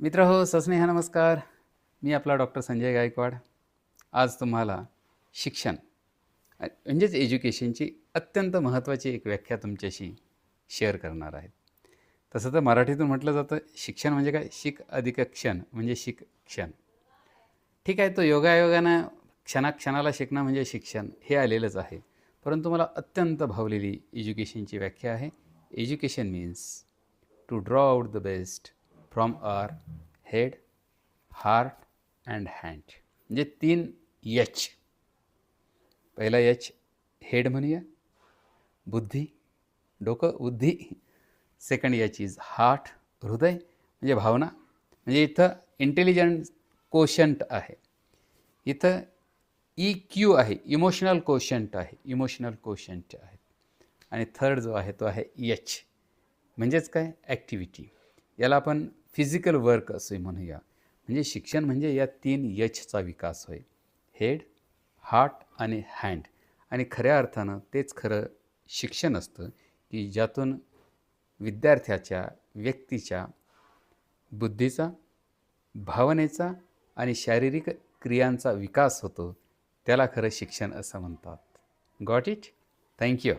मित्र हो सस्नेहा नमस्कार. मी आपला डॉक्टर संजय गायकवाड. आज तुम्हाला शिक्षण म्हणजेच एज्युकेशनची अत्यंत महत्त्वाची एक व्याख्या तुमच्याशी शेअर करणार आहे. तसं तर मराठीतून म्हटलं जातं शिक्षण म्हणजे काय? शिक अधिक क्षण म्हणजे शिक क्षण. ठीक आहे तो योगायोगानं क्षणाक्षणाला शिकणं म्हणजे शिक्षण हे आलेलंच आहे. परंतु मला अत्यंत भावलेली एज्युकेशनची व्याख्या आहे. Education means to draw out the best from our head heart and hand. म्हणजे तीन यच. पहिला यच हेड म्हणूया. बुद्धी डोकं बुद्धी. सेकंड यच इज हार्ट हृदय म्हणजे भावना. म्हणजे इथं इंटेलिजंट कोशंट आहे. इथं ई क्यू आहे इमोशनल कोशंट आहे इमोशनल कोशंट आहे. आणि थर्ड जो आहे तो आहे यच. म्हणजेच काय? ॲक्टिव्हिटी याला आपण फिजिकल वर्क असे म्हणूया. म्हणजे शिक्षण म्हणजे या तीन यचचा विकास होय. हेड हार्ट आणि हँड. आणि खऱ्या अर्थानं तेच खरं शिक्षण असतं की ज्यातून विद्यार्थ्याच्या व्यक्तीच्या बुद्धीचा भावनेचा आणि शारीरिक क्रियांचा विकास होतो. त्याला खरं शिक्षण असं म्हणतात. Got it? Thank you.